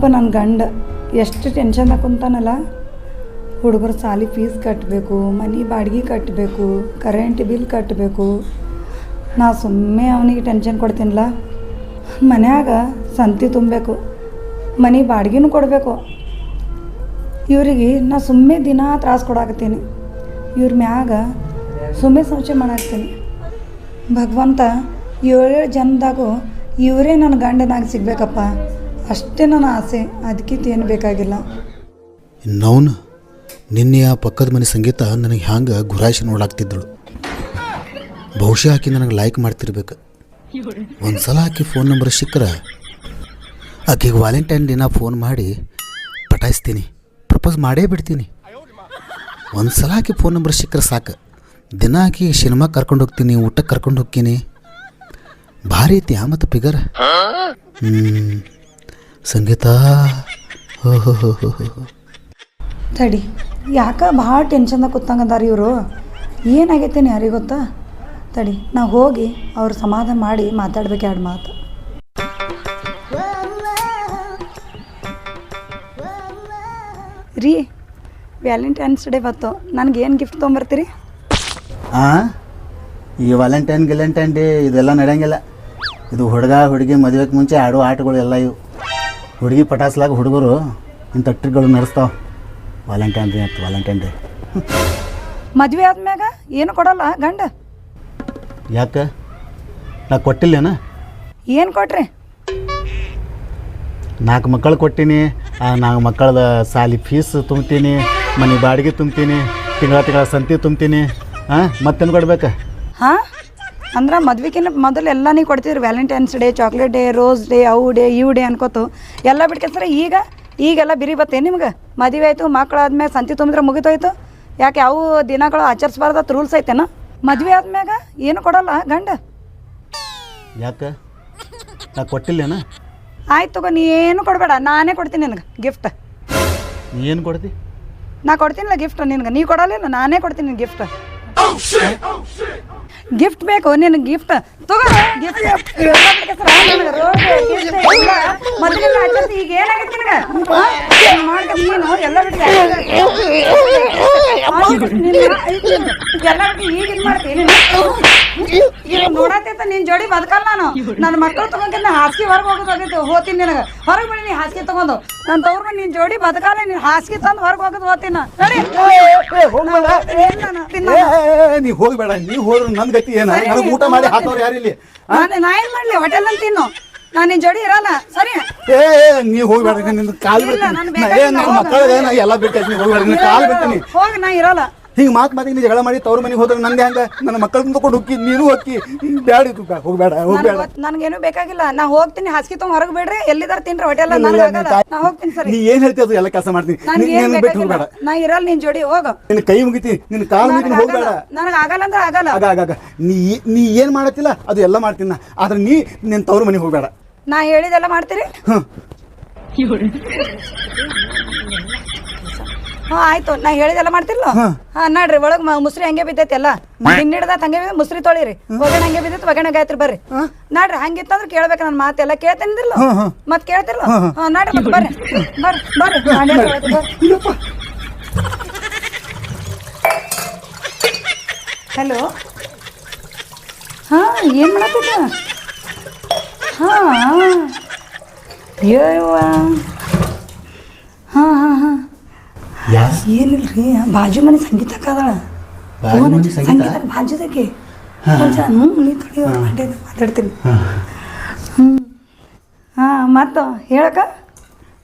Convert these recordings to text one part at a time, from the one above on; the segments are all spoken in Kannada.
ಪಾಪ ನನ್ನ ಗಂಡ ಎಷ್ಟು ಟೆನ್ಷನ್ದಾಗ ಕುಂತಾನಲ್ಲ? ಹುಡುಗರು ಸಾಲಿ ಫೀಸ್ ಕಟ್ಟಬೇಕು ಮನೆ ಬಾಡಿಗೆ ಕಟ್ಟಬೇಕು ಕರೆಂಟ್ ಬಿಲ್ ಕಟ್ಟಬೇಕು ನಾ ಸುಮ್ಮನೆ ಅವನಿಗೆ ಟೆನ್ಷನ್ ಕೊಡ್ತೀನಲ್ಲ ಮನ್ಯಾಗ ಸಂತಿ ತುಂಬಬೇಕು, ಮನೆ ಬಾಡಿಗೆನೂ ಕೊಡಬೇಕು. ಇವರಿಗೆ ನಾ ಸುಮ್ಮನೆ ದಿನ ತ್ರಾಸು ಕೊಡಾಕತ್ತೀನಿ. ಇವ್ರ ಮ್ಯಾಗ ಸುಮ್ಮನೆ ಸಂಶಯ ಮಾಡಾಕ್ತೀನಿ ಭಗವಂತ ಏಳೇಳು ಜನದಾಗೂ ಇವರೇ ನನ್ನ ಗಂಡನಾಗಿ ಸಿಗ್ಬೇಕಪ್ಪ. ಅಷ್ಟೇ ನನ್ನ ಆಸೆ. ಅದಕ್ಕಿಂತೇನು ಬೇಕಾಗಿಲ್ಲ. ಇನ್ನವನು ನಿನ್ನೆ ಆ ಪಕ್ಕದ ಮನೆ ಸಂಗೀತ ನನಗೆ ಹ್ಯಾಂಗೆ ಗುರಾಯಿಸಿ ನೋಡಾಕ್ತಿದ್ದಳು. ಬಹುಶಃ ಹಾಕಿ ನನಗೆ ಲೈಕ್ ಮಾಡ್ತಿರ್ಬೇಕು. ಒಂದು ಸಲ ಆಕೆ ಫೋನ್ ನಂಬರ್ ಸಿಕ್ಕರೆ ಆಕೆಗೆ ವ್ಯಾಲೆಂಟೈನ್ ದಿನ ಫೋನ್ ಮಾಡಿ ಪಟಾಯಿಸ್ತೀನಿ. ಪ್ರಪೋಸ್ ಮಾಡೇ ಬಿಡ್ತೀನಿ. ಒಂದು ಸಲ ಆಕೆ ಫೋನ್ ನಂಬರ್ ಸಿಕ್ಕರೆ ಸಾಕು. ದಿನ ಆಕೆ ಸಿನಿಮಾ ಕರ್ಕೊಂಡು ಹೋಗ್ತೀನಿ, ಊಟಕ್ಕೆ ಕರ್ಕೊಂಡು ಹೋಗ್ತೀನಿ. ಭಾರಿ ಐತಿ ಆ ಮತ್ತು ಫಿಗರ್ ಹ್ಞೂ ಸಂಗೀತ. ಹೋ ಹೋ ಹೋ ಹೋ ಹೋ. ತಡಿ ಯಾಕೆ ಭಾಳ ಟೆನ್ಷನ್ದಾಗ ಕೂತಂಗದಾರ ಇವರು? ಏನಾಗೈತೇನೆ ಯಾರಿಗೆ ಗೊತ್ತಾ? ತಡಿ ನಾ ಹೋಗಿ ಅವ್ರ ಸಮಾಧಾನ ಮಾಡಿ ಮಾತಾಡ್ಬೇಕು ಎರಡು ಮಾತು. ರೀ ವ್ಯಾಲೆಂಟೈನ್ಸ್ ಡೇ ಬತ್ತು ನನಗೇನು ಗಿಫ್ಟ್ ತೊಗೊಂಬರ್ತೀರಿ? ಹಾಂ ಈ ವ್ಯಾಲೆಂಟೈನ್ ಗಿಲೆಂಟೈನ್ ಡೇ ಇದೆಲ್ಲ ನಡೆಯಂಗಿಲ್ಲ. ಇದು ಹುಡುಗ ಹುಡುಗಿ ಮದುವೆಗೆ ಮುಂಚೆ ಆಡೋ ಆಟಗಳು ಎಲ್ಲ ಇವು. ಹುಡುಗಿ ಪಟಾಸ್ಲಾಗ ಹುಡುಗರು ಇಂಥ ಟ್ರಿಕ್ಗಳು ನಡೆಸ್ತಾವೆ. ವ್ಯಾಲೆಂಟೈನ್ ಡೇ ಅಂತ ವ್ಯಾಲೆಂಟೈನ್ ಡೇ ಮದುವೆ ಆದ್ಮ್ಯಾಗ ಏನು ಕೊಡಲ್ಲ ಗಂಡ? ಯಾಕೆ? ನಾ ಕೊಟ್ಟಿಲ್ಲೇನ? ಏನು ಕೊಟ್ರಿ? ನಾಲ್ಕು ಮಕ್ಕಳು ಕೊಟ್ಟೀನಿ ಆ ನಾಲ್ಕು ಮಕ್ಕಳದ ಸಾಲಿ ಫೀಸ್ ತುಂಬ್ತೀನಿ ಮನೆ ಬಾಡಿಗೆ ತುಂಬ್ತೀನಿ ತಿಂಗಳ ತಿಂಗಳ ಸಂತಿ ತುಂಬ್ತೀನಿ ಹಾಂ ಮತ್ತೇನು ಕೊಡ್ಬೇಕು? ಹಾಂ? ಅಂದ್ರೆ ಮದ್ವೆಕಿನ್ನ ಮೊದಲು ಎಲ್ಲ ಕೊಡ್ತಿದ್ರು. ಕೊಡ್ತಿದ್ರಿ valentines day chocolate day rose day ಅವು ಡೇ ಇವು ಡೇ ಅನ್ಕೋತು. ಎಲ್ಲ ಬಿಟ್ಕೆಸ್ರೆ ಈಗ ಈಗೆಲ್ಲ ಬಿರಿ ಬತ್ತೆ ನಿಮ್ಗೆ? ಮದುವೆ ಆಯಿತು ಮಕ್ಕಳಾದ್ಮೇಲೆ ಸಂತಿ ತುಂಬಿದ್ರೆ ಮುಗಿತೋಯ್ತು. ಯಾಕೆ ಅವು ದಿನಗಳು ಆಚರಿಸ್ಬಾರ್ದತ್ ರೂಲ್ಸ್ ಐತೆನ? ಮದುವೆ ಆದ್ಮ್ಯಾಗ ಏನು ಕೊಡಲ್ಲ ಗಂಡ? ಯಾಕೆ? ನಾ ಕೊಟ್ಟಿಲ್ಲೇನ? ಆಯ್ತು ತಗೋ ನೀ ಏನು ಕೊಡಬೇಡ ನಾನೇ ಕೊಡ್ತೀನಿ ನಿನಗೆ ಗಿಫ್ಟ್ ಏನು ಕೊಡ್ತಿ? ನಾ ಕೊಡ್ತೀನಿಲ್ಲ ಗಿಫ್ಟ್ ನಿನಗೆ ನೀ ಕೊಡಲಿಲ್ಲ ನಾನೇ ಕೊಡ್ತೀನಿ ಗಿಫ್ಟ್ ಗಿಫ್ಟ್ ಬೇಕು ನಿನ್ನ ಗಿಫ್ಟ್ ತಗೋ ಗಿಫ್ಟ್ ಮೊದಲೆಲ್ಲ ಆಚರಿಸಿ ಈಗ ಏನಾಗೈತಿ ನಿನಗೆ ಆ? ಏನ್ ಮಾಡ್ಕ ನೀನು ಎಲ್ಲ ಬಿಟ್ಟು ಎಲ್ಲ ಬಿಟ್ಟು ಈಗ ಇದು ಮಾಡ್ತೀನಿ ಈಗ ನೋಡತ್ತೈತ ನಿನ್ ಜೋಡಿ ಬದುಕಲ್ಲ ನಾನು ನನ್ನ ಮಕ್ಕಳು ತಗೊಂಡ್ ಹಾಸಿಗೆ ಹೊರಗೆ ಹೋಗೋದಾಗೈತೆ ಹೋತೀನಿ ನಿನಗೆ ಹೊರಗೆ ಬಿಡಿ ನೀ ಹಾಸಿಗೆ ತಗೊಂಡು ನಾನು ತವ್ರ ನಿನ್ ಜೋಡಿ ಬದುಕಲ್ಲ ನೀನ್ ಹಾಸಿಗೆ ತಂದು ಹೊರಗೆ ಹೋಗೋದು ಹೋತಿನ ನಾನು. ನೀ ಹೋಗ್ಬೇಡ ನೀ ಹೋದ್ರು ನನ್ನ ಗತಿ ಏನ ನನಗೆ ಊಟ ಮಾಡಿ ಹಾಕೋರು ಯಾರಿಲ್ಲಿ? ನಾನು ನಾ ಏನ್ ಮಾಡ್ಲಿ? ಹೋಟೆಲ್ ಅಂತ ತಿನ್ನು ನಾನು ನಿನ್ ಜೋಡಿ ಇರಲ್ಲ. ಸರಿ. ಏ ನೀ ಹೋಗ್ಬೇಡ ನಿನ್ನ ಕಾಲ್ ಇಲ್ಲ, ನಾನು ಬಿಡ್ತೀನಿ ನನ್ನ. ಮಕ್ಕಳದೇ ನಾ ಎಲ್ಲ ಹೋಗ್ಬೇಡ ನಿನ್ನ ಕಾಲ್ ಬಿಡ್ತೀನಿ. ಹೋಗಿ ನಾ ಇರಲ್ಲ. ಹಿಂಗ್ ಮಾತ್ ಮಾತಿಗೆ ನೀ ಜಗಳ ಮಾಡಿ ತವ್ರ ಮನೆಗೆ ಹೋದ್ರೆ ನಂದೆ ಹಂಗ ನನ್ನ ಮಕ್ಕಳನ್ನ ತಗೊಂಡು ಹುಕ್ಕಿ ನೀನು ಹಕ್ಕಿ ಬ್ಯಾಡ ಇದು ಹೋಗ್ಬೇಡ ಹೋಗ್ಬೇಡ. ನನಗೇನು ಬೇಕಾಗಿಲ್ಲ. ನಾ ಹೋಗ್ತೀನಿ ಹಾಸಿಗೆ ತಗೊಂಡ್ ಹೊರಗೆ ಬೇಡ್ರಿ. ಎಲ್ಲಿದಾರ ತಿನ್ರಿ ಹೋಟೆಲ್ ನನಗೆ ಆಗಲ್ಲ. ನಾ ಹೋಗ್ತೀನಿ ಸರಿ. ನೀ ಏನ್ ಹೇಳ್ತೀಯ ಅದು ಎಲ್ಲ ಕೆಲಸ ಮಾಡ್ತೀನಿ. ನನ್ಗೆ ನೀನ್ ಏನ್ ಬಿಟ್ಟು ಬೇಕಾಗಿಲ್ಲ. ಹೋಗ್ಬೇಡ ನಾ ಇರಲ್ಲ ನಿನ್ ಜೋಡಿ ಹೋಗ. ನಿನ್ನ ಕೈ ಮುಗಿತಿ ನಿನ್ನ ಕಾಲ್ ಮುಗಿತೀನಿ ಹೋಗ್ಬೇಡ. ನನಗೆ ಆಗಲ್ಲ ಅಂದ್ರೆ ಆಗಲ್ಲ. ಆಗ ಆಗ ಆಗ. ನೀ ನೀ ಏನ್ ಮಾಡತ್ತಿಲ್ಲ ಅದು ಎಲ್ಲ ಮಾಡ್ತೀನಿ ನಾ. ಆದ್ರೆ ನೀ ನಿನ್ನ ತವ್ರ ಮನೆಗೆ ಹೋಗ್ಬೇಡ. ನಾ ಹೇಳಿದೆಲ್ಲ ಮಾಡ್ತೀರಿ? ಹ್ಮ್. ಹಾ ಆಯ್ತು. ನಾ ಹೇಳಿದೆಲ್ಲ ಮಾಡ್ತಿರ್ಲ? ಹಾ. ನೋಡ್ರಿ. ಒಳಗ್ ಮ- ಮುಸ್ರಿ ಹಂಗೆ ಬಿದ್ದೈತಿ ಎಲ್ಲ ಹಿಡ್ದ ಹಂಗೆ ಬಿದ್ದ ಮುಸ್ರಿ ತೊಳಿರಿ. ಒಗಣ ಹಂಗೆ ಬಿದ್ದೈತಿ ಒಗಣ ಗಾಯತ್ರಿ ಬರ್ರಿ. ನೋಡ್ರಿ ಹಂಗಿತ್ತಂದ್ರೆ ಕೇಳ್ಬೇಕು ನನ್ನ ಮಾತೆಲ್ಲ ಕೇಳ್ತೇನಿದ್ರಲ್ಲ? ಮತ್ ಕೇಳ್ತಿರ್ಲ? ಹಾ ನೋಡ್ರಿ ಮತ್ ಬರ್ರಿ. ಬರ್ರಿ ಬರ್ರಿ. ನಾನೇ. ಹಲೋ? ಹಾ ಏನ್ ಮಾಡತ್ತಿದ್ದ ಹಾ ಹಾ ಹಾ ಹಾ. ಯಾ ಏನಿಲ್ರಿ ಬಾಜು ಮನೆ ಸಂಗೀತ ಕಾದಳ ಬಾಜು ಮನೆ ಸಂಗೀತ? ಬಾಜುದಕ್ಕೆ. ಹ್ಞೂ ನೀ ತಡಿ ಮಾತಾಡ್ತೀನಿ. ಹ್ಞೂ ಹಾಂ ಮತ್ತು ಹೇಳಕ್ಕ?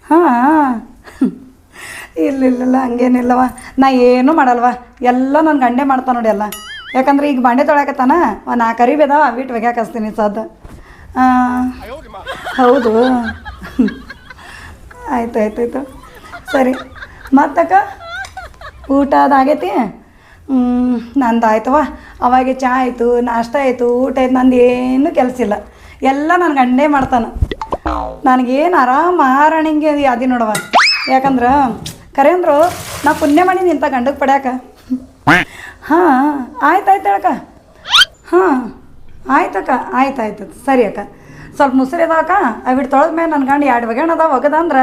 ಹಾಂ ಇಲ್ಲ ಇಲ್ಲ ಇಲ್ಲ ಹಂಗೇನಿಲ್ಲವ. ನಾ ಏನೂ ಮಾಡಲ್ವ? ಎಲ್ಲ ನನ್ನ ಗಂಡೆ ಮಾಡ್ತಾನೆ ನೋಡಿ ಎಲ್ಲ. ಯಾಕಂದ್ರೆ ಈಗ ಬಾಂಡೆ ತೊಳಕತ್ತಾನ ಒಂದು ನಾಲ್ಕು ಅರಿವಿ ಅದಾವ ಬಿಟ್ಟು ಒಗ್ಯಾಕ ಹಚ್ತೀನಿ ಸದ್ದು. ಹೌದು. ಆಯ್ತು ಆಯ್ತು ಆಯ್ತು ಸರಿ. ಮತ್ತಕ್ಕ? ಊಟ ಅದಾಗೈತಿ ನಂದು ಆಯ್ತವ ಅವಾಗೆ ಚಾ ಆಯಿತು, ನಾಷ್ಟ ಆಯಿತು, ಊಟ ಆಯ್ತು, ನಂದು ಏನೂ ಕೆಲಸ ಇಲ್ಲ. ಎಲ್ಲ ನನ್ನ ಗಂಡೇ ಮಾಡ್ತಾನೆ. ನನಗೇನು ಆರಾಮ ಮಹಾರಾಣಿಗೆ ಅದಿ ನೋಡವ ಯಾಕಂದ್ರೆ ಕರೆ ಅಂದ್ರು ನಾ ಪುಣ್ಯ ಮಾಡೀನಿ ನಿಂತ ಗಂಡಕ್ಕೆ ಪಡ್ಯಾಕ. ಹಾಂ, ಆಯ್ತು ಆಯ್ತು ಹೇಳಕ್ಕ. ಹಾಂ, ಆಯ್ತಕ್ಕ, ಆಯ್ತು ಆಯ್ತು. ಸರಿ ಅಕ್ಕ. ಸ್ವಲ್ಪ ಮುಸ್ರಿ ಅದಾಕ ಅವಿಟ್ಟು ತೊಳೆದ ಮೇಲೆ ನನ್ನ ಗಂಡ ಎರಡು ಬಗೆಣ ಅದಾವ. ಒಗದ ಅಂದ್ರೆ?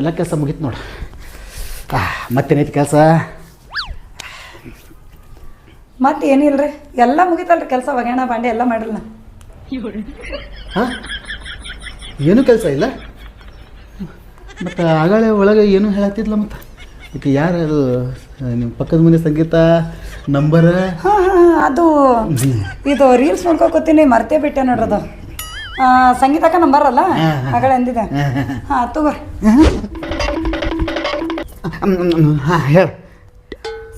ಎಲ್ಲ ಕೆಲಸ ಮುಗಿತು ನೋಡು. ಮತ್ತೇನೈತಿ ಕೆಲಸ? ಮತ್ತೆ ಏನಿಲ್ಲ ರೀ ಎಲ್ಲ ಮುಗಿತಲ್ರಿ ಕೆಲಸ ಒಗ್ಯಾಣ ಬಾಂಡೆ ಎಲ್ಲ ಮಾಡಿಲ್ಲ ಹಾಂ? ಏನು ಕೆಲಸ ಇಲ್ಲ? ಮತ್ತು ಆಗಳೆ ಒಳಗೆ ಏನೂ ಹೇಳತ್ತಿದ್ಲ ಮತ್ತು? ಈಗ ಯಾರು ಅದು ನಿಮ್ಮ ಪಕ್ಕದ ಮನೆ ಸಂಗೀತ ನಂಬರ್? ಹಾಂ ಹಾಂ ಅದು ಇದು ರೀಲ್ಸ್ ನೋಡ್ಕೊತೀನಿ ಮರ್ತೇ ಬಿಟ್ಟೆ ನೋಡ್ರದು. ಸಂಗೀತಕ್ಕ ನಂಬರ್ ಅಲ್ಲ? ಮಗಳ ಅಂದಿದೆ ಹಾ ತಗೋರಿ ಹಾಂ. ಹೇಳು.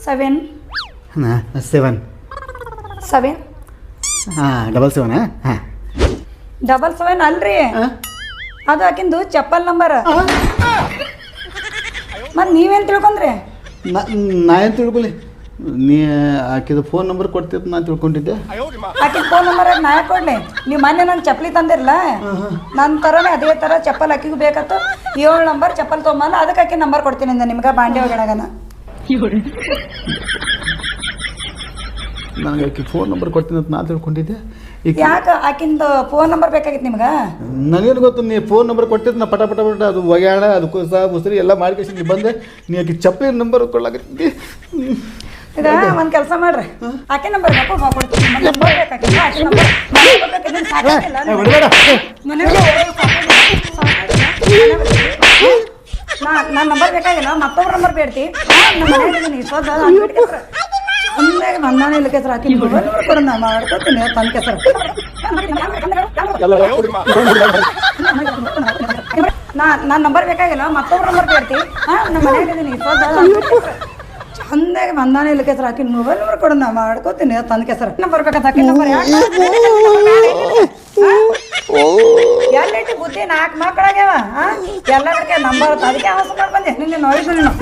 ಸೆವೆನ್. ಸೆವೆನ್. ಸೆವೆನ್. ಹಾಂ ಡಬಲ್ ಸೆವೆನ್ ಹಾಂ ಡಬಲ್ ಸೆವೆನ್ ಅಲ್ರಿ? ಅದು ಆಕಿಂದು ಚಪ್ಪಲ್ ನಂಬರ್. ಮತ್ತೆ ನೀವೇನು ತಿಳ್ಕೊಂಡ್ರಿ? ನಾ ನಾ ಏನು ತಿಳ್ಕೊಲಿ ನೀ ಆಕಿದು ಫೋನ್ ನಂಬರ್ ಕೊಡ್ತಿತ್ತು ನಾನು ತಿಳ್ಕೊಂಡಿದ್ದೆ. ಆಕಿನ ಫೋನ್ ನಂಬರ್ ನಾ ಯಾಕ್ ಕೊಡ್ಲಿ ನೀವು ಮೊನ್ನೆ ನನ್ನ ಚಪ್ಪಲಿ ತಂದಿರಲ್ಲ ನನ್ನ ಥರನೇ ಅದೇ ಥರ ಚಪ್ಪಲ್ ಆಕಿಗೂ ಬೇಕತ್ತು ಏಳು ನಂಬರ್ ಚಪ್ಪಲ್ ತೊಗೊಂಬಲ್ಲ ಅದಕ್ಕೆ ಆಕಿ ನಂಬರ್ ಕೊಡ್ತೀನಿ ಅಂದೆ ನಿಮ್ಗೆ ಬಾಂಡೆ ಒಳಗನ ನನಗೆ ಆಕಿ ಫೋನ್ ನಂಬರ್ ಕೊಡ್ತೀನಿ ಅಂತ ನಾನು ತಿಳ್ಕೊಂಡಿದ್ದೆ. ಈಗ ಯಾಕೆ? ಆಕಿಂದು ಫೋನ್ ನಂಬರ್ ಬೇಕಾಗಿತ್ತು ನಿಮ್ಗೆ? ನನಗೇನು ಗೊತ್ತು ನೀ ಫೋನ್ ನಂಬರ್ ಕೊಟ್ಟಿದ್ದು ನಾ ಪಟ ಪಟ ಪಟ ಅದು ಒಗ್ಯಾಣ ಅದು ಕುಸ ಮುಸ್ರಿ ಎಲ್ಲ ಮಾಡ್ಕೇಸಿ ನೀ ಬಂದೆ. ನೀ ಆಕಿ ಚಪ್ಪಲಿ ನಂಬರ್ ಕೊಡ್ಲಾಕತ್ತಿ ಈಗ ಒಂದು ಕೆಲಸ ಮಾಡ್ರಿ. ಆಕೆ ನಂಬರ್ ನನ್ನ ನಂಬರ್ ಬೇಕಾಗಿಲ್ಲ. ಮತ್ತೊಬ್ಬರ ನಂಬರ್ ಬೇಡ್ತಿ. ಬಂದಾನೆ ಇಲ್ಲ ಕೆಸರು ಹಾಕಿ ಕೊಡು ಮಾಡ್ಕೊತೀನಿ. ತನ್ನ ಕೆಸರು. ನಾ ನನ್ನ ನಂಬರ್ ಬೇಕಾಗಿಲ್ಲ. ಮತ್ತೊಬ್ಬರ ನಂಬರ್ ಬೇಡ್ತಿ. ಹಾಂ ನಮ್ಮ ಮನೆಗೆ ಸ್ವದ ಚಂದಾಗಿ ಬಂದಾನೆ ಇಲ್ಲ ಕೆಸರು ಹಾಕಿ ಮೊಬೈಲ್ ನಂಬರ್ ಕೊಡು ನಾ ಮಾಡ್ಕೋತೀನಿ. ತಂದ ಕೆಸರು ನಂಬರ್ ಬೇಕಂತ ಹಾಕಿ ನಂಬರ್ ಎಲ್ಲಿಟ್ಟು ಬುದ್ಧಿ ನಾಲ್ಕು ಮಕ್ಕಳಾಗ್ಯಾವ? ಎಲ್ಲ ಬಿಡ್ಕೆ ನಂಬರ್ ಅದಕ್ಕೆ ಹಾಸು ಮಾಡ್ಬಂದೆ ನಿನ್ನೆ ನೋಯ್ಸು ನೀನು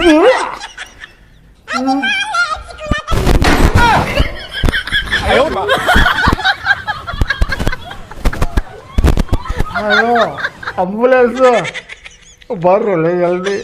ಅಯ್ಯೋ ಅಂಬುಲೆನ್ಸು ಬರ್ರಲ್ಲ ಜಲ್ದಿ